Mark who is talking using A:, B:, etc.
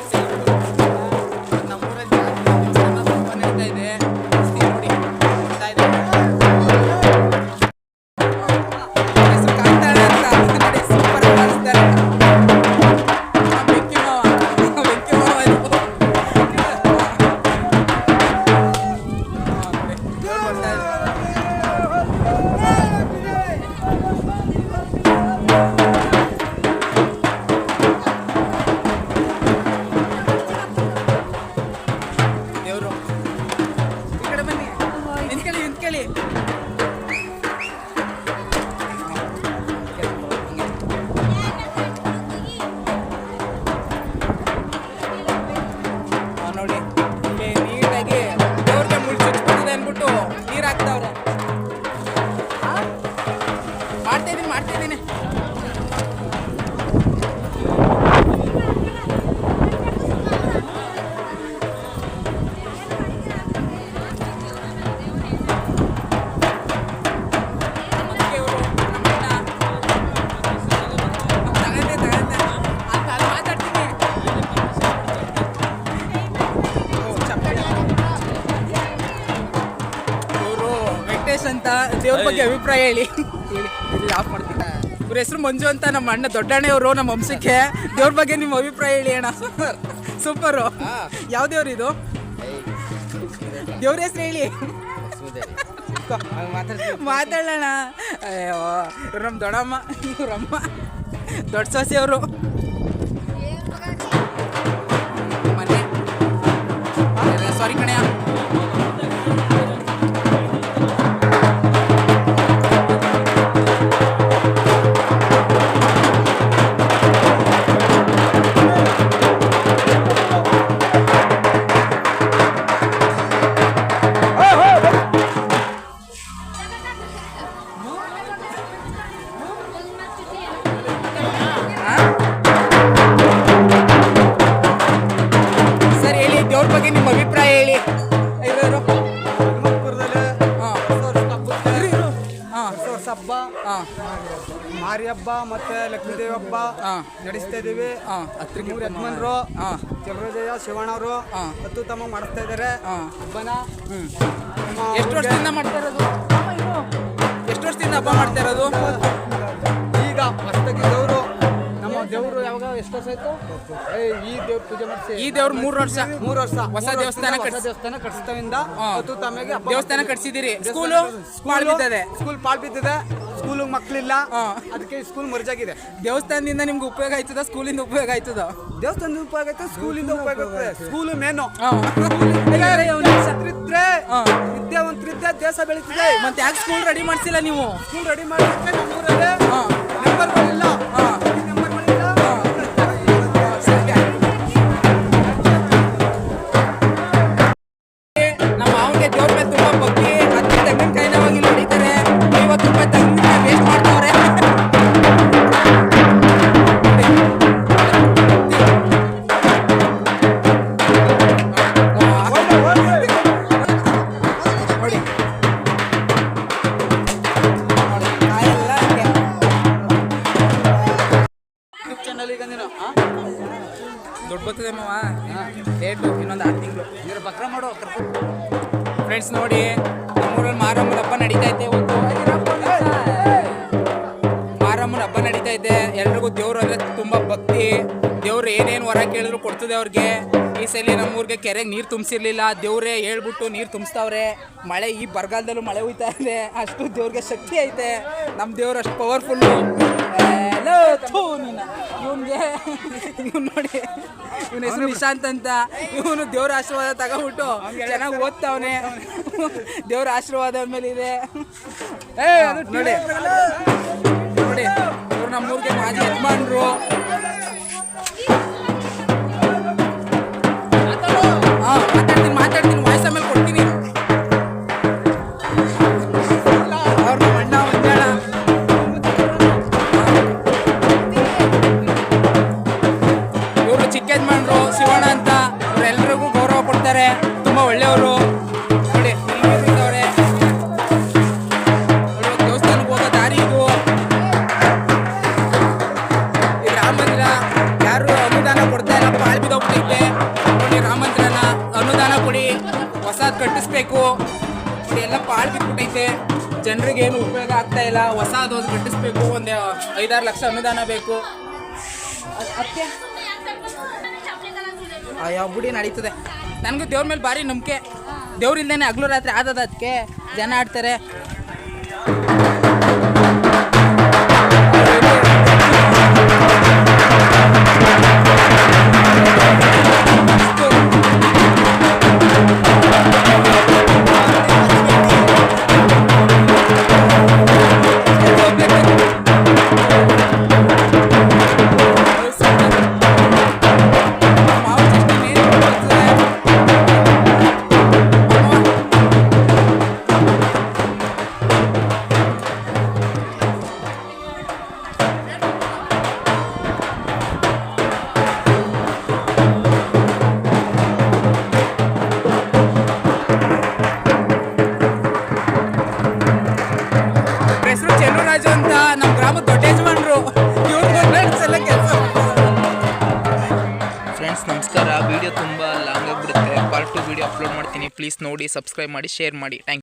A: Friends ನಮ್ಮೂರಲ್ಲಿ あのね。ಬಗ್ಗೆ ಅಭಿಪ್ರಾಯ ಹೇಳಿ. ಹೇಳಿ. ಆಫ್ ಮಾಡ್ತೀನಿ. ಇವ್ರ ಹೆಸರು ಮಂಜು ಅಂತ ನಮ್ಮ ಅಣ್ಣ ದೊಡ್ಡಣ್ಣವರು ನಮ್ಮ ವಂಶಕ್ಕೆ. ದೇವ್ರ ಬಗ್ಗೆ ನಿಮ್ಮ ಅಭಿಪ್ರಾಯ ಹೇಳಿ ಅಣ್ಣ. ಸೂಪರು ಯಾವ ದೇವ್ರು ಇದು? ದೇವ್ರ ಹೆಸರು ಹೇಳಿ. ಮಾತಾಡೋಣ. ಅಯ್ಯೋ ಇವ್ರು ನಮ್ಮ ದೊಡ್ಡಮ್ಮ ಇವ್ರಮ್ಮ. ದೊಡ್ಡ ಸೊಸೆಯವರು ಮನೆ. ಸಾರಿ ಕಣಯ್ಯ.
B: ಹಬ್ಬ
A: ಹಾಂ
B: ಮಾರಿ ಹಬ್ಬ ಮತ್ತೆ ಲಕ್ಷ್ಮೀದೇವಿ ಹಬ್ಬ
A: ಹಾಂ
B: ನಡೆಸ್ತಾ ಇದೀವಿ ಮೂರು ಯಜಮಾನ್ರು
A: ಹಾಂ
B: ಚಲರೋಜಯ ಶಿವಣ್ಣವರು
A: ಹಾ.
B: ಅತ್ಯುತ್ತಮ ಮಾಡಿಸ್ತಾ ಇದ್ದಾರೆ.
A: ಹಾಂ
B: ಹಬ್ಬನ
A: ಹ್ಞೂ ಎಷ್ಟು ವರ್ಷದಿಂದ ಮಾಡ್ತಾ ಇರೋದು? ಎಷ್ಟು ವರ್ಷದಿಂದ ಹಬ್ಬ ಮಾಡ್ತಾ ಇರೋದು?
B: ವರ್ಷ ಆಯ್ತು ಈ ದೇವ್ರ ಪೂಜೆ ಮಾಡಿಸಿ.
A: ಈ ದೇವ್ರು ಮೂರು ವರ್ಷ.
B: ಮೂರ್ ವರ್ಷ.
A: ಹೊಸ ದೇವಸ್ಥಾನ
B: ದೇವಸ್ಥಾನ
A: ಹಾ.
B: ಅತ್ಯುತ್ತಮಗೆ ಹಬ್ಬ
A: ದೇವಸ್ಥಾನ
B: ಕಟ್ಸಿದಿರಿ
A: ಸ್ಕೂಲು ಸ್ಕೂಲ್ ಬಿದ್ದದೆ.
B: ಸ್ಕೂಲ್ ಪಾಲ್ ಬಿದ್ದಿದೆ. ಸ್ಕೂಲ್ ಮಕ್ಳಿಲ್ಲ
A: ಹಾ.
B: ಅದಕ್ಕೆ ಸ್ಕೂಲ್ ಮರ್ಜಾಗಿದೆ.
A: ದೇವಸ್ಥಾನದಿಂದ ನಿಮ್ಗೆ ಉಪಯೋಗ ಆಯ್ತದ? ಸ್ಕೂಲಿಂದ ಉಪಯೋಗ ಆಯ್ತದ?
B: ದೇವಸ್ಥಾನದಿಂದ ಉಪಯೋಗ ಆಯ್ತು ಸ್ಕೂಲಿಂದ ಉಪಯೋಗ ಆಗುತ್ತೆ ಸ್ಕೂಲ್ ಮೇನು
A: ಛತ್ರಿದ್ರೆ
B: ಛಾತ್ರಿದ್ರೆ
A: ಹಾ.
B: ವಿದ್ಯಾವಂತರಿದ್ದೆ ದೇಶ ಬೆಳೀತಿದೆ.
A: ಮತ್ತೆ ಯಾಕೆ ಸ್ಕೂಲ್ ರೆಡಿ ಮಾಡ್ಸಿಲ್ಲ ನೀವು?
B: ಸ್ಕೂಲ್ ರೆಡಿ ಮಾಡಿದ್ರೆ ನಮ್ಮೂರಲ್ಲೇ
A: ಹಾ. ಮಾವ ಇನ್ನೊಂದು ಆರು ತಿಂಗಳು.
B: ಇದ್ರ ಬಕ್ರ ಮಾಡು
A: ಫ್ರೆಂಡ್ಸ್ ನೋಡಿ ನಮ್ಮೂರಲ್ಲಿ ಮಾರಮ್ಮನ ಹಬ್ಬ ನಡೀತಾ ಐತೆ ಮಾರಮ್ಮನ ಹಬ್ಬ ನಡೀತಾ ಐತೆ ಎಲ್ರಿಗೂ ದೇವ್ರು ಅಂದರೆ ತುಂಬಾ ಭಕ್ತಿ. ದೇವ್ರು ಏನೇನು ಹೊರ ಕೇಳಿದ್ರು ಕೊಡ್ತದೆ ಅವ್ರಿಗೆ. ಈ ಸಲ ನಮ್ಮೂರಿಗೆ ಕೆರೆಗೆ ನೀರು ತುಂಬಿಸಿರ್ಲಿಲ್ಲ. ದೇವ್ರೆ ಹೇಳ್ಬಿಟ್ಟು ನೀರು ತುಂಬಿಸ್ತಾವ್ರೆ. ಮಳೆ ಈ ಬರಗಾಲದಲ್ಲೂ ಮಳೆ ಹೋಯ್ತಾ ಇದೆ. ಅಷ್ಟು ದೇವ್ರಿಗೆ ಶಕ್ತಿ ಐತೆ. ನಮ್ಮ ದೇವ್ರು ಅಷ್ಟು ಪವರ್ಫುಲ್ಲು ಇವನ್ಗೆ ಇವ್ನು ನೋಡಿ. ಇವನ ಹೆಸರು ನಿಶಾಂತ್ ಅಂತ. ಇವನು ದೇವ್ರ ಆಶೀರ್ವಾದ ತಗೊಂಬಿಟ್ಟು ಚೆನ್ನಾಗಿ ಓದ್ತಾವನೆ. ದೇವ್ರ ಆಶೀರ್ವಾದ ಮೇಲೆ ಇದೆ. ನೋಡಿ. ನೋಡಿ ಇವ್ರು ನಮ್ಮೂರಿಗೆ ಮಾಜಿ ಯಜಮಾನ್ರು. ಶಿವಣ್ಣ ಅಂತ ಅವರೆಲ್ಲರಿಗೂ ಗೌರವ ಕೊಡ್ತಾರೆ. ತುಂಬಾ ಒಳ್ಳೆಯವರು. ನೋಡಿ. ನೋಡಿ, ದೇವಸ್ಥಾನಕ್ಕೆ ಹೋಗೋ ದಾರಿ ಇದು. ಈ ರಾಮ ಮಂದಿರ ಯಾರು ಅನುದಾನ ಕೊಡ್ತಾ ಇಲ್ಲ ಪಾಳು ಬಿದ್ದೋಗ್ತೈತೆ ನೋಡಿ ರಾಮ ಅನುದಾನ ಕೊಡಿ ಹೊಸದ್ ಕಟ್ಟಿಸ್ಬೇಕು. ನೋಡಿ ಎಲ್ಲ ಪಾಳು ಬಿದ್ಬಿಟ್ಟೈತೆ. ಜನರಿಗೆ ಏನು ಉಪಯೋಗ ಆಗ್ತಾ ಇಲ್ಲ ಹೊಸದು ಕಟ್ಟಿಸ್ಬೇಕು. ಒಂದು ಐದಾರು ಲಕ್ಷ ಅನುದಾನ ಬೇಕು. ಅದಕ್ಕೆ ಯಾವ ಗುಡಿ ನಡೀತದೆ. ನನಗೂ ದೇವ್ರ ಮೇಲೆ ಭಾರಿ ನಂಬಿಕೆ. ದೇವ್ರಿಲ್ದೇನೆ ಹಗ್ಲು ರಾತ್ರಿ ಆದದ ಅದಕ್ಕೆ ಜನ ಆಡ್ತಾರೆ. ಚೆಲುರಾಜು ಅಂತ ನಮ್ಮ ಗ್ರಾಮದ ದೊಡ್ಡ ಯಜಮಾನರು.
C: ಫ್ರೆಂಡ್ಸ್ ನಮಸ್ಕಾರ. ವಿಡಿಯೋ ತುಂಬ ಲಾಂಗ್ ಆಗಿಬಿಡುತ್ತೆ. ಪಾರ್ಟ್ ಟು ವಿಡಿಯೋ ಅಪ್ಲೋಡ್ ಮಾಡ್ತೀನಿ. ಪ್ಲೀಸ್ ನೋಡಿ ಸಬ್ಸ್ಕ್ರೈಬ್ ಮಾಡಿ ಶೇರ್ ಮಾಡಿ. ಥ್ಯಾಂಕ್